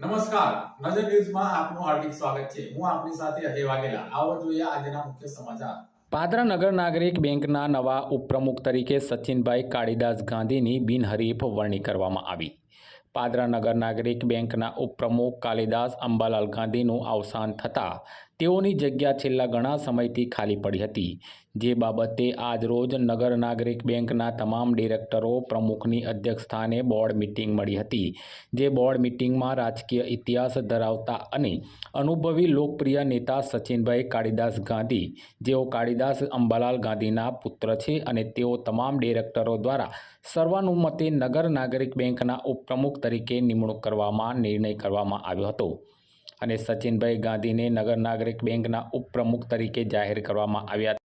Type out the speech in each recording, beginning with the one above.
નમસ્કાર. નજર ન્યૂઝમાં આપનું હાર્દિક સ્વાગત છે. હું આપની સાથે અજય વાઘેલા. આવો જોઈએ આજના મુખ્ય સમાચાર. પાદરા નગર નાગરિક બેંકના નવા ઉપપ્રમુખ તરીકે સચિનભાઈ કાળીદાસ ગાંધીની બિનહરીફ વરણી કરવામાં આવી. પાદરા નગર નાગરિક બેંકના ઉપપ્રમુખ કાલિદાસ અંબાલાલ ગાંધીનું અવસાન થતાં તેઓની જગ્યા છેલ્લા ઘણા સમયથી ખાલી પડી હતી. જે બાબતે આજરોજ નગર નાગરિક બેંકના તમામ ડિરેક્ટરો પ્રમુખની અધ્યક્ષસ્થાને બોર્ડ મિટિંગ મળી હતી, જે બોર્ડ મિટિંગમાં રાજકીય ઇતિહાસ ધરાવતા અને અનુભવી લોકપ્રિય નેતા સચિનભાઈ કાળીદાસ ગાંધી, જેઓ કાળીદાસ અંબાલાલ ગાંધીના પુત્ર છે અને તેઓ તમામ ડિરેક્ટરો દ્વારા સર્વાનુમતે નગર નાગરિક બેંકના ઉપપ્રમુખ તરીકે નિમણૂક કરવામાં નિર્ણય કરવામાં આવ્યો હતો. અને સચિનભાઈ ગાંધીને નગર નાગરિક બેંકના ઉપપ્રમુખ તરીકે જાહેર કરવામાં આવ્યા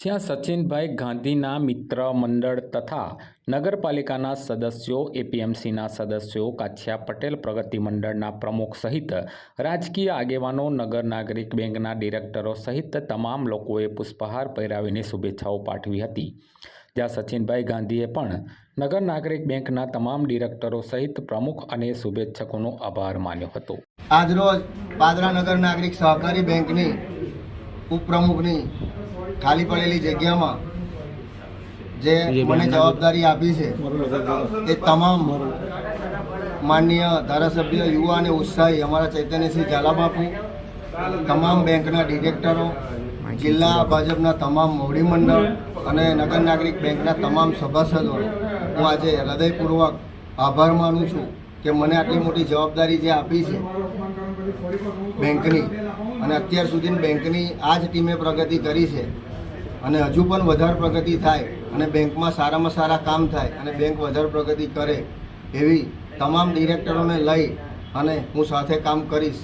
જ્યાં સચિનભાઈ ગાંધીના મિત્ર મંડળ તથા નગરપાલિકાના સદસ્યો, એપીએમસીના સદસ્યો, કાછિયા પટેલ પ્રગતિ મંડળના પ્રમુખ સહિત રાજકીય આગેવાનો, નગર નાગરિક બેંકના ડિરેક્ટરો સહિત તમામ લોકોએ પુષ્પહાર પહેરાવીને શુભેચ્છાઓ પાઠવી હતી. જ્યાં સચિનભાઈ ગાંધીએ પણ નગર નાગરિક બેંકના તમામ ડિરેક્ટરો સહિત પ્રમુખ અને શુભેચ્છકોનો આભાર માન્યો હતો. આજરોજ પાદરા નગર નાગરિક સહકારી બેંકની ઉપપ્રમુખની ખાલી પડેલી જગ્યામાં જે મને જવાબદારી આપી છે એ તમામ માનનીય ધારાસભ્ય યુવા અને ઉત્સાહી અમારા ચૈતન્યસિંહ ઝાલાબાપુ તમામ બેંકના ડિરેક્ટરો જિલ્લા ભાજપના તમામ મોવડી મંડળ અને નગર નાગરિક બેંકના તમામ સભાસદો હું આજે હૃદયપૂર્વક આભાર માનું છું કે મને આટલી મોટી જવાબદારી જે આપી છે બેંકની અને અત્યાર સુધી બેંકની આ જ ટીમે પ્રગતિ કરી છે અને હજુ પણ વધારે પ્રગતિ થાય અને બેંકમાં સારામાં સારા કામ થાય અને બેંક વધારે પ્રગતિ કરે એવી તમામ ડિરેક્ટરોને લઈ અને હું સાથે કામ કરીશ.